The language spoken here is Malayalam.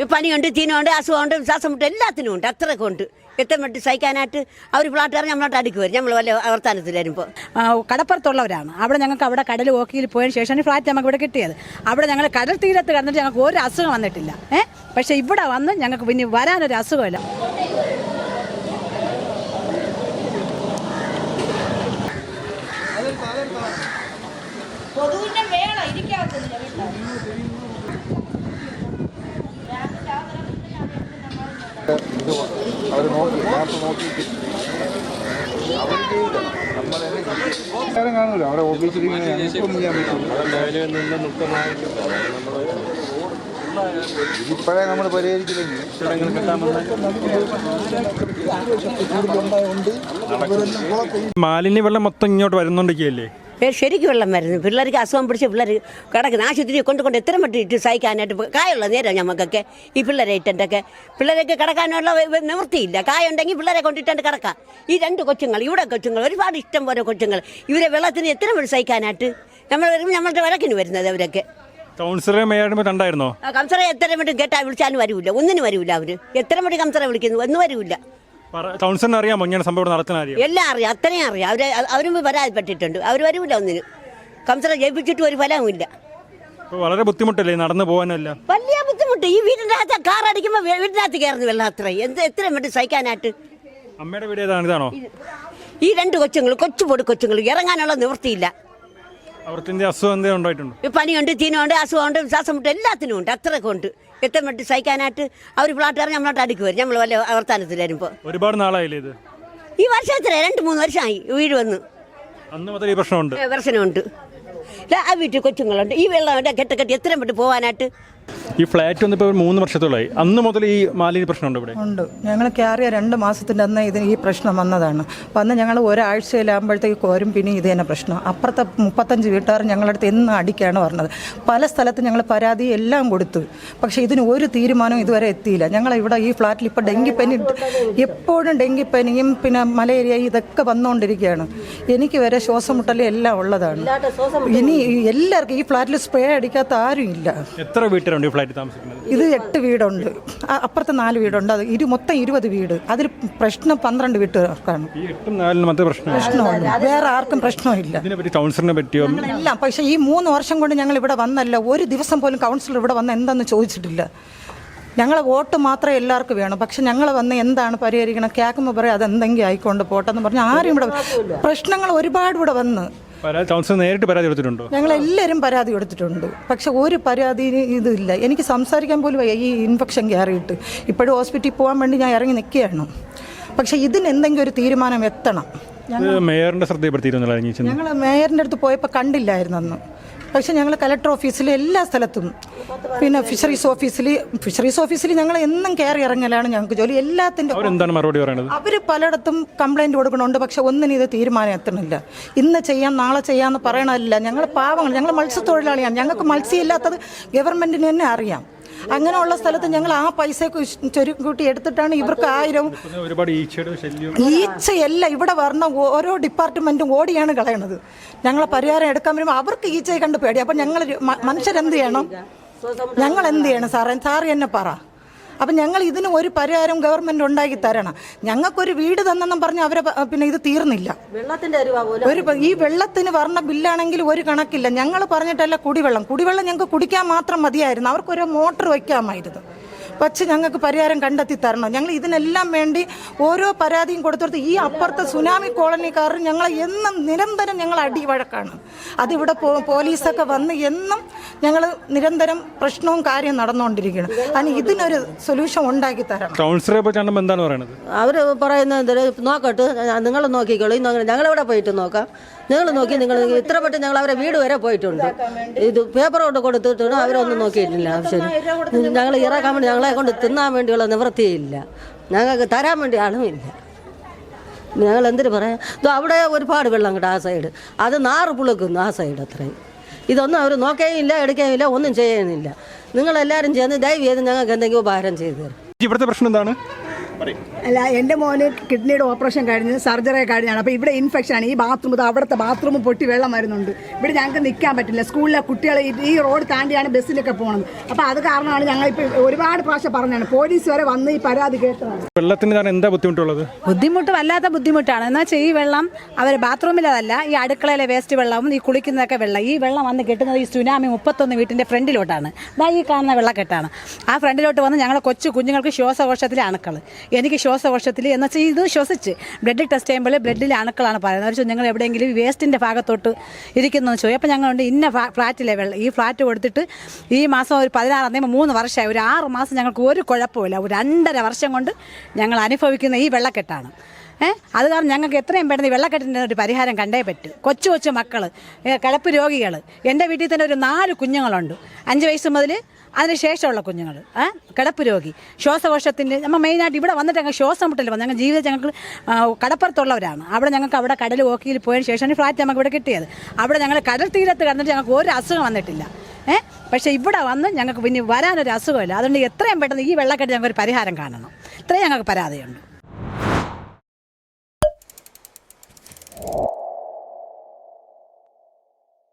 ഈ പനിയുണ്ട് തീനുണ്ട് അസുഖമുണ്ട് വിശ്വാസമുണ്ട് എല്ലാത്തിനും ഉണ്ട്. അത്രയൊക്കെ ഉണ്ട്. എത്ര മട്ട് സഹിക്കാനായിട്ട് അവർ പ്ലാട്ടുകാർ നമ്മളോട്ട് അടുക്കി വരും. നമ്മൾ വല്ല വർത്താനത്തിൽ വരുമ്പോൾ കടപ്പുറത്തുള്ളവരാണ്. അവിടെ ഞങ്ങൾക്ക് അവിടെ കടൽ ഓക്കിയിൽ പോയതിന് ശേഷമാണ് ഈ ഫ്ലാറ്റ് നമുക്ക് ഇവിടെ കിട്ടിയത്. അവിടെ ഞങ്ങൾ കടൽ തീരത്ത് കിടന്നിട്ട് ഞങ്ങൾക്ക് ഒരു അസുഖം വന്നിട്ടില്ല. ഏഹ് പക്ഷേ ഇവിടെ വന്ന് ഞങ്ങൾക്ക് പിന്നെ വരാനൊരു അസുഖമില്ല. അവർ നോക്കി മാപ്പ് നോക്കിയിട്ട് അവർക്ക് നമ്മളെ കാണൂല അവരെ ഓഫീസിൽ ഇങ്ങനെ ഞങ്ങൾക്കൊന്നും ചെയ്യാൻ പറ്റില്ല. ഇതിപ്പോഴേ നമ്മൾ പരിഹരിച്ചില്ലെങ്കിൽ മാലിന്യ വെള്ളം മൊത്തം ഇങ്ങോട്ട് വരുന്നോണ്ടിരിക്കുകയല്ലേ ഏ, ശരിക്കും വെള്ളം വരുന്നു. പിള്ളേർക്ക് അസുഖം പിടിച്ച് പിള്ളേർ കിടക്കുന്ന. ആശുപത്രി കൊണ്ട് കൊണ്ട് എത്ര മട്ടിട്ട് സഹിക്കാനായിട്ട് കായുള്ള നേരം ഞമ്മക്കൊക്കെ? ഈ പിള്ളേരെ ഇട്ടൊക്കെ പിള്ളേരൊക്കെ കിടക്കാനുള്ള നിവൃത്തിയില്ല. കായ കായുണ്ടെങ്കിൽ പിള്ളേരെ കൊണ്ടിട്ടുണ്ട് കിടക്കാം. ഈ രണ്ട് കൊച്ചുങ്ങൾ ഇവിടെ കൊച്ചുങ്ങൾ ഒരുപാട് ഇഷ്ടം പോലെ കൊച്ചുങ്ങൾ. ഇവരെ വെള്ളത്തിന് എത്ര മണി സഹിക്കാനായിട്ട്? നമ്മൾ വരുമ്പോൾ നമ്മളുടെ വഴക്കിന് വരുന്നത് അവരൊക്കെ. കൗൺസിലറെ കണ്ടായിരുന്നോ എത്ര മണി കേട്ടാൽ വിളിച്ചാലും വരൂല. ഒന്നിനും വരൂല അവർ. എത്ര മണി കൗൺസിലറെ വിളിക്കുന്നു? ഒന്നും വരൂല. കൗൺസിലറിന് അറിയാമോ ഇങ്ങനെ സംഭവം നടത്തുന്ന എല്ലാം അറിയാം അത്രയും അറിയാം. അവർ അവരും പരാതിപ്പെട്ടിട്ടുണ്ട്. അവർ വരൂല ഒന്നിനും. കംസറെ ജയിപ്പിച്ചിട്ട് ഒരു ഫലവുമില്ല. വളരെ ബുദ്ധിമുട്ടല്ലേ നടന്നു പോകാനല്ല? വലിയ ബുദ്ധിമുട്ട്. ഈ വീടിന്റെ അകത്ത് കാർ അടിക്കുമ്പോൾ വീടിനകത്ത് കയറുന്നു വെള്ളം അത്രയും. എന്ത് എത്ര വേണ്ടി സഹിക്കാനായിട്ട്? അമ്മയുടെ വീട് ഏതാണ്? ഇതാണോ? ഈ രണ്ട് കൊച്ചുങ്ങൾ കൊച്ചു പൊടി കൊച്ചുങ്ങൾ ഇറങ്ങാനുള്ള നിവൃത്തിയില്ല. അവർക്കിന്റെ അസുഖം എന്തെങ്കിലും ഉണ്ടായിട്ടുണ്ടോ? ഈ പനിയുണ്ട് ചീനമുണ്ട് അസുഖമുണ്ട് ശ്വാസം മുട്ട് എല്ലാത്തിനും ഉണ്ട്. അത്രയൊക്കെ ഉണ്ട്. എത്ര മറ്റും സഹിക്കാനായിട്ട് അവർ പിള്ളാട്ടുകാർ നമ്മളോട്ട് അടുക്ക് വരും. നമ്മൾ വല്ല വർത്താനത്തിൽ വരുമ്പോൾ ഒരുപാട് നാളായില്ലേ ഇത്? ഈ വർഷം എത്ര രണ്ട് മൂന്ന് വർഷമായി വീട് വന്ന്. അന്ന് മുതൽ ഈ പ്രശ്നമുണ്ട്. പ്രശ്നമുണ്ട്. ഇല്ല, ആ വീട്ടിൽ കൊച്ചുങ്ങളുണ്ട്. ഈ വെള്ളം കെട്ടക്കെട്ടി കെട്ട് കെട്ടി എത്രയും പെട്ട് പോകാനായിട്ട് ഈ ഫ്ലാറ്റ് വന്നിപ്പോൾ മൂന്ന് വർഷത്തോളായി അന്ന് മുതൽ ഈ മാലിന്യ പ്രശ്നമുണ്ട് ഇവിടെ? ഉണ്ട്. ഞങ്ങൾ കയറിയ രണ്ട് മാസത്തിന്റെ അന്ന് ഇത് ഈ പ്രശ്നം വന്നതാണ്. വന്ന് ഞങ്ങൾ ഒരാഴ്ചയിലാകുമ്പോഴത്തേക്ക് കോരും പിന്നെ ഇത് തന്നെ പ്രശ്നം. അപ്പുറത്തെ മുപ്പത്തഞ്ച് വീട്ടുകാർ ഞങ്ങളുടെ അടുത്ത് എന്ന് അടിക്കാണ് പറഞ്ഞത്. പല സ്ഥലത്ത് ഞങ്ങൾ പരാതി എല്ലാം കൊടുത്തു. പക്ഷേ ഇതിന് ഒരു തീരുമാനവും ഇതുവരെ എത്തിയില്ല. ഞങ്ങൾ ഇവിടെ ഈ ഫ്ലാറ്റിൽ ഇപ്പോൾ ഡെങ്കിപ്പനി എപ്പോഴും ഡെങ്കിപ്പനിയും പിന്നെ മലേറിയ ഇതൊക്കെ വന്നുകൊണ്ടിരിക്കുകയാണ് എനിക്ക് വരെ ശ്വാസം മുട്ടലും എല്ലാം ഉള്ളതാണ്. ഇനി എല്ലാവർക്കും ഈ ഫ്ലാറ്റിൽ സ്പ്രേ അടിക്കാത്ത ആരും ഇല്ല. എത്ര വീട്ടിലുണ്ട് ഈ താമസിക്കുന്നത്? ഇത് എട്ട് വീടുണ്ട്. അപ്പുറത്തെ നാല് വീടുണ്ട്. അത് ഇരു മൊത്തം ഇരുപത് വീട്. അതിൽ പ്രശ്നം പന്ത്രണ്ട് വീട്ടുകാർക്കാണ്. ഈ എട്ടും നാലിനും മാത്രമേ പ്രശ്നമാണ് പ്രശ്നമുണ്ട് വേറെ ആർക്കും പ്രശ്നമില്ല. ഇതിനെപ്പറ്റി കൗൺസിലറിനെ പറ്റിയോ? എല്ലാം പക്ഷേ ഈ മൂന്ന് വർഷം കൊണ്ട് ഞങ്ങൾ ഇവിടെ വന്നല്ല. ഒരു ദിവസം പോലും കൗൺസിലർ ഇവിടെ വന്ന് എന്തെന്ന് ചോദിച്ചിട്ടില്ല. ഞങ്ങളെ വോട്ട് മാത്രമേ എല്ലാവർക്കും വേണം. പക്ഷെ ഞങ്ങൾ വന്ന് എന്താണ് പരിഹരിക്കണം? കേൾക്കുമ്പോൾ പറയും അതെന്തെങ്കിലും ആയിക്കൊണ്ട് പോട്ടെന്ന് പറഞ്ഞ് ആരും ഇവിടെ പ്രശ്നങ്ങൾ ഒരുപാട് ഇവിടെ വന്ന്. പരാതി കൗൺസിലർ നേരിട്ട് പരാതി കൊടുത്തിട്ടുണ്ടോ? ഞങ്ങൾ എല്ലാവരും പരാതി കൊടുത്തിട്ടുണ്ട്. പക്ഷെ ഒരു പരാതി ഇതില്ല എനിക്ക് സംസാരിക്കാൻ പോലും വയ്യ. ഈ ഇൻഫെക്ഷൻ കയറിയിട്ട്. ഇപ്പോഴും ഹോസ്പിറ്റലിൽ പോകാൻ വേണ്ടി ഞാൻ ഇറങ്ങി നിൽക്കുകയാണ്. പക്ഷെ ഇതിന് എന്തെങ്കിലും ഒരു തീരുമാനം എത്തണം. മേയറിന്റെ ശ്രദ്ധയപ്പെടുത്തിയിരുന്നല്ലോ ഞങ്ങൾ മേയറിന്റെ അടുത്ത് പോയപ്പോൾ കണ്ടില്ലായിരുന്നു അന്ന്. പക്ഷെ ഞങ്ങൾ കലക്ടർ ഓഫീസിൽ എല്ലാ സ്ഥലത്തും. പിന്നെ ഫിഷറീസ് ഓഫീസിൽ ഫിഷറീസ് ഓഫീസിൽ ഞങ്ങൾ എന്നും കയറി ഇറങ്ങലാണ് ഞങ്ങൾക്ക് ജോലി. എല്ലാത്തിന്റെ മറുപടി പറയുന്നത് അവർ പലയിടത്തും കംപ്ലൈന്റ് കൊടുക്കണുണ്ട്. പക്ഷെ ഒന്നിനും ഇത് തീരുമാനം എത്തണില്ല ഇന്ന് ചെയ്യാം നാളെ ചെയ്യാമെന്ന് പറയണമല്ല ഞങ്ങൾ പാവങ്ങൾ ഞങ്ങൾ മത്സ്യത്തൊഴിലാളിയാണ്. ഞങ്ങൾക്ക് മത്സ്യം ഇല്ലാത്തത് ഗവൺമെന്റിന് തന്നെ അറിയാം. അങ്ങനെയുള്ള സ്ഥലത്ത് ഞങ്ങൾ ആ പൈസ ചുരുക്കൂട്ടി എടുത്തിട്ടാണ് ഇവർക്ക് ആയിരം ഈച്ചയല്ല ഇവിടെ വരണ ഓരോ ഡിപ്പാർട്ട്മെന്റും ഓടിയാണ് കളയണത്. ഞങ്ങളെ പരിഹാരം എടുക്കാൻ വരുമ്പോൾ അവർക്ക് ഈച്ചയെ കണ്ട് പേടി. അപ്പം ഞങ്ങൾ മനുഷ്യരെന്ത് ചെയ്യണം? ഞങ്ങൾ എന്ത് ചെയ്യണം സാറേ? സാറ് എന്നെ പറ. അപ്പം ഞങ്ങൾ ഇതിന് ഒരു പരിഹാരം ഗവൺമെന്റ് ഉണ്ടാക്കി തരണം. ഞങ്ങൾക്കൊരു വീട് തന്നെന്നും പറഞ്ഞ് അവരെ പിന്നെ ഇത് തീർന്നില്ല. ഒരു ഈ വെള്ളത്തിന് വർണ ബില്ലാണെങ്കിൽ ഒരു കണക്കില്ല. ഞങ്ങൾ പറഞ്ഞിട്ടല്ല കുടിവെള്ളം. കുടിവെള്ളം ഞങ്ങൾക്ക് കുടിക്കാൻ മാത്രം മതിയായിരുന്നു. അവർക്കൊരു മോട്ടർ വയ്ക്കാമായിരുന്നു. വച്ച് ഞങ്ങൾക്ക് പരിഹാരം കണ്ടെത്തി തരണം. ഞങ്ങൾ ഇതിനെല്ലാം വേണ്ടി ഓരോ പരാതിയും കൊടുത്തെടുത്ത് ഈ അപ്പുറത്തെ സുനാമി കോളനിക്കാർ ഞങ്ങളെ എന്നും നിരന്തരം ഞങ്ങൾ അടിവഴക്കാണ് അതിവിടെ പോ- പോലീസൊക്കെ വന്ന് എന്നും ഞങ്ങൾ നിരന്തരം പ്രശ്നവും കാര്യവും നടന്നുകൊണ്ടിരിക്കുകയാണ് അതിന് ഇതിനൊരു സൊല്യൂഷൻ ഉണ്ടാക്കി തരണം. കൗൺസിലറെ പറ്റി എന്താണ് പറയുന്നത് അവർ പറയുന്നത് നോക്കട്ട്. നിങ്ങൾ നോക്കിക്കോളൂ. ഞങ്ങൾ ഞങ്ങളിവിടെ പോയിട്ട് നോക്കാം. നിങ്ങൾ നോക്കി നിങ്ങൾ ഇത്ര പെട്ടെന്ന് ഞങ്ങൾ അവരെ വീട് വരെ പോയിട്ടുണ്ട്. ഇത് പേപ്പർ കൊണ്ട് കൊടുത്തിട്ടുണ്ട് അവരൊന്നും നോക്കിയിട്ടില്ല. ശരി. ഞങ്ങൾ ഇറക്കാൻ വേണ്ടി ഞങ്ങളെ കൊണ്ട് തിന്നാൻ വേണ്ടിയുള്ള നിവൃത്തിയില്ല. ഞങ്ങൾക്ക് തരാൻ വേണ്ടി ആളുമില്ല ഞങ്ങൾ എന്തിനു പറയാം? അവിടെ ഒരുപാട് വെള്ളം കിട്ടും ആ സൈഡ് അത് നാറ് പുളുക്കുന്നു ആ സൈഡ് അത്രയും. ഇതൊന്നും അവർ നോക്കുകയില്ല എടുക്കുകയില്ല ഒന്നും ചെയ്യുന്നില്ല. നിങ്ങളെല്ലാവരും ചേർന്ന് ദയവ് ചെയ്ത് ഞങ്ങൾക്ക് എന്തെങ്കിലും ഉപകാരം ചെയ്തു തരും. ഇവിടുത്തെ പ്രശ്നം എന്താണ്? അല്ല എന്റെ മോന് കിഡ്നിയുടെ ഓപ്പറേഷൻ കഴിഞ്ഞ് സർജറി കഴിഞ്ഞാണ്. അപ്പോൾ ഇവിടെ ഇൻഫെക്ഷൻ ആണ്. ഈ ബാത്റൂം ഇത് അവിടുത്തെ ബാത്റൂം പൊട്ടി വെള്ളം വരുന്നുണ്ട്. ഇവിടെ ഞങ്ങൾക്ക് നിൽക്കാൻ പറ്റില്ല. സ്കൂളിലെ കുട്ടികളെ ഈ റോഡ് താണ്ടിയാണ് ബസ്സിലൊക്കെ പോകുന്നത് അപ്പോൾ അത് കാരണമാണ് ഞങ്ങൾ ഇപ്പോൾ ഒരുപാട് പ്രാവശ്യം പറഞ്ഞാണ് പോലീസ് വരെ വന്ന് ഈ പരാതി കേട്ടതാണ്. വെള്ളത്തിന് കാരണം എന്താ ബുദ്ധിമുട്ടുള്ളത്? ബുദ്ധിമുട്ട് വല്ലാത്ത ബുദ്ധിമുട്ടാണ്. എന്ന് വെച്ചാൽ ഈ വെള്ളം അവർ ബാത്റൂമിലതല്ല ഈ അടുക്കളയിലെ വേസ്റ്റ് വെള്ളവും ഈ കുളിക്കുന്നതൊക്കെ വെള്ളം. ഈ വെള്ളം വന്ന് കെട്ടുന്നത് ഈ സുനാമി മുപ്പത്തൊന്ന് വീട്ടിന്റെ ഫ്രണ്ടിലോട്ടാണ്. ഇതാ ഈ കാണുന്ന വെള്ളക്കെട്ടാണ്. ആ ഫ്രണ്ടിലോട്ട് വന്ന് ഞങ്ങളെ കൊച്ചു കുഞ്ഞുങ്ങൾക്ക് ശ്വാസകോശത്തിലെ അണുക്കൾ എനിക്ക് ശ്വാസകോശത്തിൽ എന്ന് വെച്ചാൽ ഇത് ശ്വസിച്ച്. ബ്ലഡ് ടെസ്റ്റ് ചെയ്യുമ്പോൾ ബ്ലഡിലെ അണുക്കളാണ് പറയുന്നത്. അവർ നിങ്ങൾ എവിടെയെങ്കിലും വേസ്റ്റിന്റെ ഭാഗത്തോട്ട് ഇരിക്കുന്നു ചോദിച്ചു അപ്പോൾ ഞങ്ങളുണ്ട് ഇന്ന ഫ്ലാറ്റ് ഫ്ലാറ്റിലെ വെള്ളം. ഈ ഫ്ലാറ്റ് കൊടുത്തിട്ട് ഈ മാസം ഒരു പതിനാറാം തീയതി മൂന്ന് വർഷമായി ഒരു ആറ് മാസം ഞങ്ങൾക്ക് ഒരു കുഴപ്പമില്ല ഒരു രണ്ടര വർഷം കൊണ്ട് ഞങ്ങൾ അനുഭവിക്കുന്ന ഈ വെള്ളക്കെട്ടാണ്. ഏഹ് അത് കാരണം ഞങ്ങൾക്ക് എത്രയും പെട്ടെന്ന് വെള്ളക്കെട്ടിന്റെ ഒരു പരിഹാരം കണ്ടേ പറ്റൂ. കൊച്ചു കൊച്ചു മക്കൾ കിടപ്പ് രോഗികൾ എന്റെ വീട്ടിൽ തന്നെ ഒരു നാല് കുഞ്ഞുങ്ങളുണ്ട്. അഞ്ച് വയസ്സ് മുതൽ അതിന് ശേഷമുള്ള കുഞ്ഞുങ്ങൾ ആ കിടപ്പ് രോഗി. ശ്വാസകോശത്തിന്റെ നമ്മൾ മെയിനായിട്ട് ഇവിടെ വന്നിട്ട് ഞങ്ങൾ ശ്വാസം വന്നു. ഞങ്ങൾ ജീവിതം ഞങ്ങൾക്ക് കടപ്പുറത്തുള്ളവരാണ്. അവിടെ ഞങ്ങൾക്ക് അവിടെ കടൽ ഓക്കിയിൽ പോയതിന് ശേഷമാണ് ഫ്ലാറ്റ് നമുക്ക് ഇവിടെ കിട്ടിയത്. അവിടെ ഞങ്ങൾ കടൽ തീരത്ത് കിടന്നിട്ട് ഞങ്ങൾക്ക് ഒരു അസുഖം വന്നിട്ടില്ല. ഏഹ് പക്ഷേ ഇവിടെ വന്ന് ഞങ്ങൾക്ക് പിന്നെ വരാനൊരു അസുഖമില്ല. അതുകൊണ്ട് എത്രയും പെട്ടെന്ന് ഈ വെള്ളക്കെട്ട് ഞങ്ങൾക്ക് ഒരു പരിഹാരം കാണണം. ഇത്രയും ഞങ്ങൾക്ക് പരാതിയുണ്ട്.